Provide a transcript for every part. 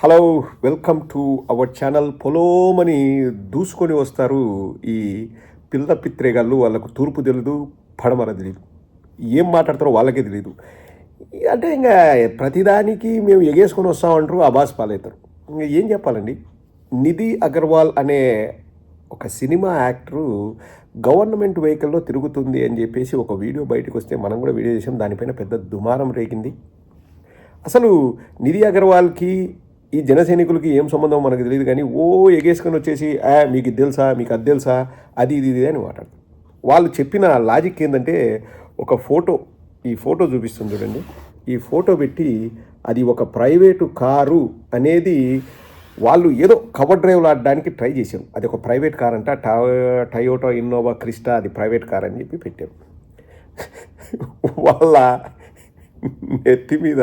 Hello welcome to our channel. పొలోమని దూసుకొని వస్తారు ఈ పిల్ల పిత్రేగాళ్ళు. వాళ్ళకు తూర్పు తెలియదు పడమర తెలియదు ఏం మాట్లాడతారో వాళ్ళకే తెలియదు అంటే ఇంకా ప్రతిదానికి మేము ఎగేసుకొని వస్తామంటారు అబాస్ పాలవుతారు ఇంకా ఏం చెప్పాలండి? నిధి అగర్వాల్ అనే ఒక సినిమా యాక్టరు గవర్నమెంట్ వెహికల్లో తిరుగుతుంది అని చెప్పేసి ఒక వీడియో బయటకు వస్తే మనం కూడా వీడియో చేసాం. దానిపైన పెద్ద దుమారం రేగింది. అసలు నిధి అగర్వాల్కి ఈ జన సైనికులకి ఏం సంబంధం మనకు తెలియదు కానీ ఓ ఎగేసుకొని వచ్చేసి ఆ మీకు ఇది తెలుసా మీకు అది తెలుసా అది ఇది ఇది అని మాట్లాడతారు. వాళ్ళు చెప్పిన లాజిక్ ఏంటంటే ఒక ఫోటో ఈ ఫోటో చూపిస్తుంది చూడండి. ఈ ఫోటో పెట్టి అది ఒక ప్రైవేటు కారు అనేది వాళ్ళు ఏదో కవర్ డ్రైవ్లు ఆడడానికి ట్రై చేశారు. అది ఒక ప్రైవేట్ కార్ అంట టయోటో ఇన్నోవా క్రిస్టా అది ప్రైవేట్ కార్ అని చెప్పి పెట్టారు. వాళ్ళ నెత్తి మీద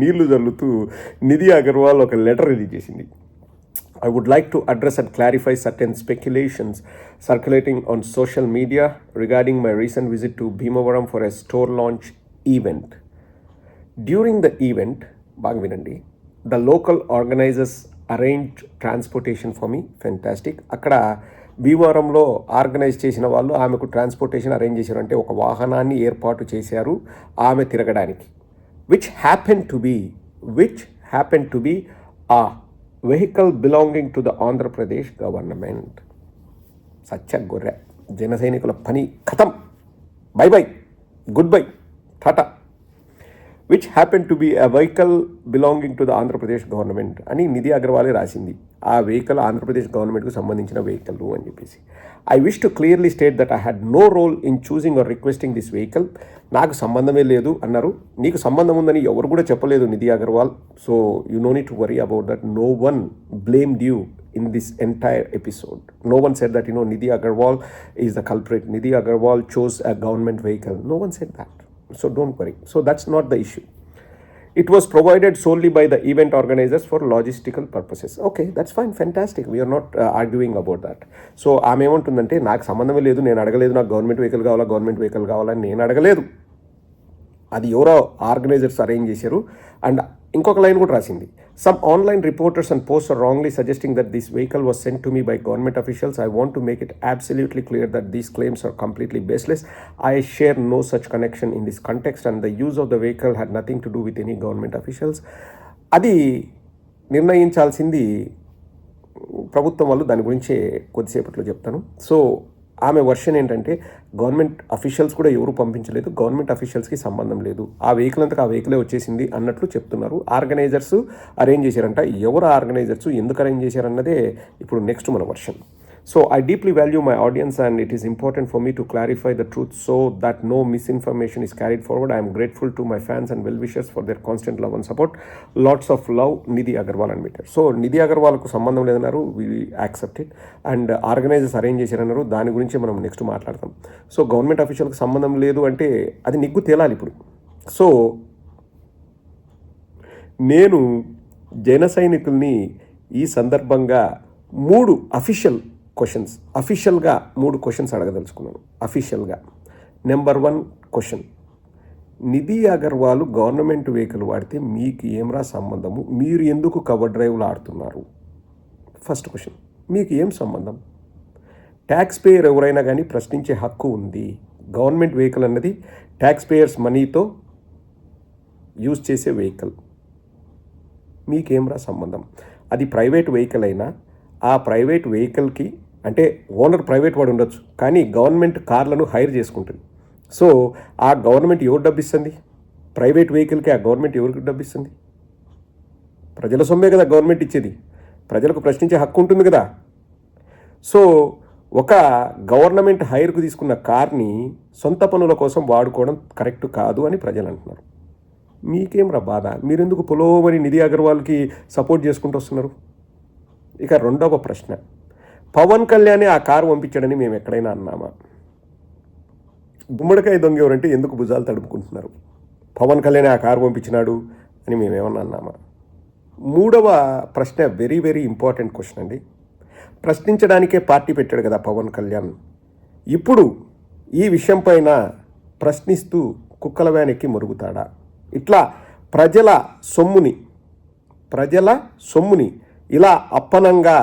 నీళ్ళు జల్లుతూ నిధి అగర్వాల్ ఒక లెటర్ రిలీజ్ చేసింది. I would like to address and clarify certain speculations circulating on social media regarding my recent visit to Bhimavaram for a store launch event during the event బాగా వినండి the local organisers arrange transportation for me fantastic అక్కడ భీమవరంలో organise చేసిన వాళ్ళు ఆమెకు transportation arrange చేశారు. అంటే ఒక వాహనాన్ని ఏర్పాటు చేశారు ఆమె తిరగడానికి. which happened to be which happened to be a vehicle belonging to the Andhra Pradesh government. సచ్చ గొర్రె జన సైనికుల పని కథం bye bye, good bye tata which happen to be a vehicle belonging to the Andhra Pradesh government అని నిధి అగర్వాలే రాసింది ఆ vehicle Andhra Pradesh గవర్నమెంట్కు సంబంధించిన వెహికల్ అని చెప్పేసి I wish to clearly state that I had no role in choosing or requesting this vehicle నాకు సంబంధమే లేదు అన్నారు నీకు సంబంధం ఉందని ఎవరు కూడా చెప్పలేదు Nidhi Agarwal so you no need to worry about that no one blame due in this entire episode. No one said that, you know, Nidhi Agarwal is the culprit. Nidhi Agarwal chose a government vehicle. No one said that. So don't worry. So that's not the issue. It was provided solely by the event organizers for logistical purposes. Okay, that's fine, fantastic. We are not uh, arguing about that. So ఆమె ఏమంటుందంటే నాకు సంబంధం లేదు నేను అడగలేదు నాకు government vehicle కావాలా government vehicle కావాలని నేను అడగలేదు అది ఎవరో ఆర్గనైజర్స్ అరేంజ్ చేశారు అండ్ ఇంకొక లైన్ కూడా రాసింది some online reporters and post wrongly suggesting that this vehicle was sent to me by government officials I want to make it absolutely clear that these claims are completely baseless I share no such connection in this context and the use of the vehicle had nothing to do with any government officials అది నిర్ణయించాల్సింది ప్రభుత్వం వాళ్ళు. దాని గురించి కొద్దిసేపట్లో చెప్తాను. So ఆమె version ఏంటంటే గవర్నమెంట్ అఫీషియల్స్ కూడా ఎవరు పంపించలేదు. గవర్నమెంట్ అఫీషియల్స్కి సంబంధం లేదు. ఆ వెహికల్ అంతకు ఆ వెహికలే వచ్చేసింది అన్నట్లు చెప్తున్నారు. ఆర్గనైజర్స్ అరేంజ్ చేశారంట. ఎవరు ఆర్గనైజర్స్? ఎందుకు అరేంజ్ చేశారన్నదే ఇప్పుడు నెక్స్ట్ మన version. So I deeply value my audience and it is important for me to clarify the truth so that no misinformation is carried forward I'm grateful to my fans and well wishers for their constant love and support lots of love Nidhi Agarwal అని పెట్టారు so Nidhi అగర్వాల్కు సంబంధం లేదన్నారు we accept it and organisers arrange చేశారన్నారు దాని గురించి మనం next మాట్లాడతాం. సో గవర్నమెంట్ అఫీషియల్కి సంబంధం లేదు అంటే అది నిగ్గు తేలాలి ఇప్పుడు. సో నేను జన సైనికుల్ని ఈ సందర్భంగా మూడు అఫీషియల్ క్వశ్చన్స్ అఫీషియల్గా మూడు క్వశ్చన్స్ అడగదలుచుకున్నాను. అఫీషియల్గా number one question Nidhi Agarwal government vehicle వాడితే మీకు ఏమరా సంబంధము? మీరు ఎందుకు కవర్ డ్రైవ్లు ఆడుతున్నారు? ఫస్ట్ క్వశ్చన్ మీకు ఏం సంబంధం? ట్యాక్స్ పేయర్ ఎవరైనా కానీ ప్రశ్నించే హక్కు ఉంది. గవర్నమెంట్ వెహికల్ అన్నది ట్యాక్స్ పేయర్స్ మనీతో యూజ్ చేసే వెహికల్ మీకేంరా సంబంధం? అది ప్రైవేట్ వెహికల్ అయినా ఆ ప్రైవేట్ వెహికల్కి అంటే ఓనర్ ప్రైవేట్ వాడు ఉండొచ్చు కానీ గవర్నమెంట్ కార్లను హైర్ చేసుకుంటుంది. సో ఆ గవర్నమెంట్ ఎవరు డబ్బిస్తుంది? ప్రైవేట్ వెహికల్కి ఆ గవర్నమెంట్ ఎవరికి డబ్బిస్తుంది? ప్రజల సొమ్మే కదా గవర్నమెంట్ ఇచ్చేది. ప్రజలకు ప్రశ్నించే హక్కు ఉంటుంది కదా. సో ఒక గవర్నమెంట్ హైర్కు తీసుకున్న కార్ని సొంత పనుల కోసం వాడుకోవడం కరెక్ట్ కాదు అని ప్రజలు అంటున్నారు. మీకేం రా బాధ? మీరెందుకు పొలోమని నిధి అగర్వాల్కి సపోర్ట్ చేసుకుంటూ వస్తున్నారు? ఇక రెండవ ప్రశ్న. పవన్ కళ్యాణ్ ఆ కారు పంపించాడని మేము ఎక్కడైనా అన్నామా? గుమ్మడికాయ దొంగ ఎవరంటే ఎందుకు భుజాలు తడుపుకుంటున్నారు? పవన్ కళ్యాణ్ ఆ కారు పంపించినాడు అని మేమేమన్నా అన్నామా? మూడవ ప్రశ్న వెరీ వెరీ ఇంపార్టెంట్ క్వశ్చన్ అండి. ప్రశ్నించడానికే పార్టీ పెట్టాడు కదా పవన్ కళ్యాణ్. ఇప్పుడు ఈ విషయం పైన ప్రశ్నిస్తూ కుక్కల వ్యానికి మరుగుతాడా? ఇట్లా ప్రజల సొమ్ముని ప్రజల సొమ్ముని ఇలా అప్పనంగా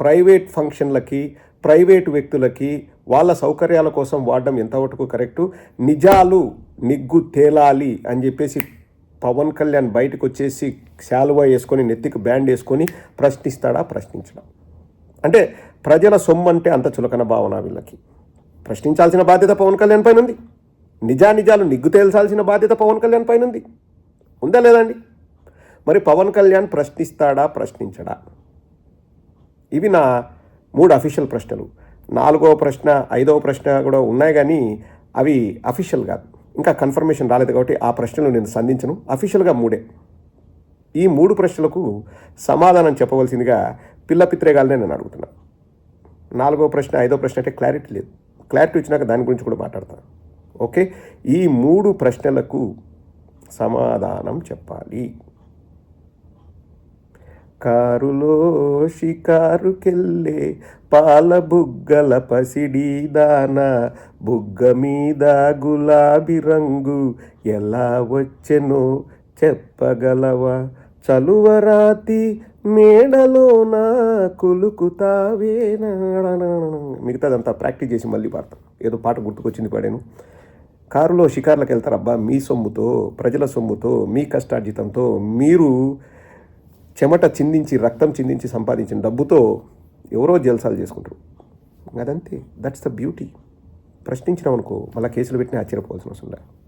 ప్రైవేట్ ఫంక్షన్లకి ప్రైవేట్ వ్యక్తులకి వాళ్ళ సౌకర్యాల కోసం వాడడం ఎంతవరకు కరెక్టు? నిజాలు నిగ్గు తేలాలి అని చెప్పేసి పవన్ కళ్యాణ్ బయటకు వచ్చేసి శాలువా వేసుకొని నెత్తికి బ్యాండ్ వేసుకొని ప్రశ్నిస్తాడా? ప్రశ్నించడం? అంటే ప్రజల సొమ్ము అంటే అంత చులకన భావన వీళ్ళకి. ప్రశ్నించాల్సిన బాధ్యత పవన్ కళ్యాణ్ పైన ఉంది నిజానిజాలు నిగ్గు తేల్చాల్సిన బాధ్యత పవన్ కళ్యాణ్ పైన ఉంది ఉందా లేదండి మరి పవన్ కళ్యాణ్ ప్రశ్నిస్తాడా ప్రశ్నించడా? ఇవి నా మూడు అఫీషియల్ ప్రశ్నలు. నాలుగో ప్రశ్న ఐదవ ప్రశ్న కూడా ఉన్నాయి కానీ అవి అఫీషియల్ కాదు. ఇంకా కన్ఫర్మేషన్ రాలేదు కాబట్టి ఆ ప్రశ్నలు నేను సంధించను. అఫీషియల్గా మూడే. ఈ మూడు ప్రశ్నలకు సమాధానం చెప్పవలసిందిగా పిల్ల పిత్రేగాలనే నేను అడుగుతున్నా. నాలుగో ప్రశ్న ఐదో ప్రశ్న అంటే క్లారిటీ లేదు. క్లారిటీ వచ్చినాక దాని గురించి కూడా మాట్లాడతాను ఓకే? ఈ మూడు ప్రశ్నలకు సమాధానం చెప్పాలి. కారులో షికారుకెళ్ళే పాల బుగ్గల పసిడి దాన బుగ్గ మీద గులాబీ రంగు ఎలా వచ్చెనో చెప్పగలవా? చలువరాతి మేడలోన కులుకుతావే మిగతాదంతా ప్రాక్టీస్ చేసి మళ్ళీ పాడతాం. ఏదో పాట గుర్తుకొచ్చింది పాడాను. కారులో షికార్లకు వెళ్తారబ్బా మీ సొమ్ముతో ప్రజల సొమ్ముతో మీ కష్టార్జితంతో మీరు చెమట చిందించి రక్తం చిందించి సంపాదించిన డబ్బుతో ఎవరో జల్సాలు చేసుకుంటారు. అదంతే. దట్స్ ద బ్యూటీ ప్రశ్నించినాం అనుకో మళ్ళీ కేసులు పెట్టినా ఆశ్చర్యపోవాల్సిన అవసరం లేదు.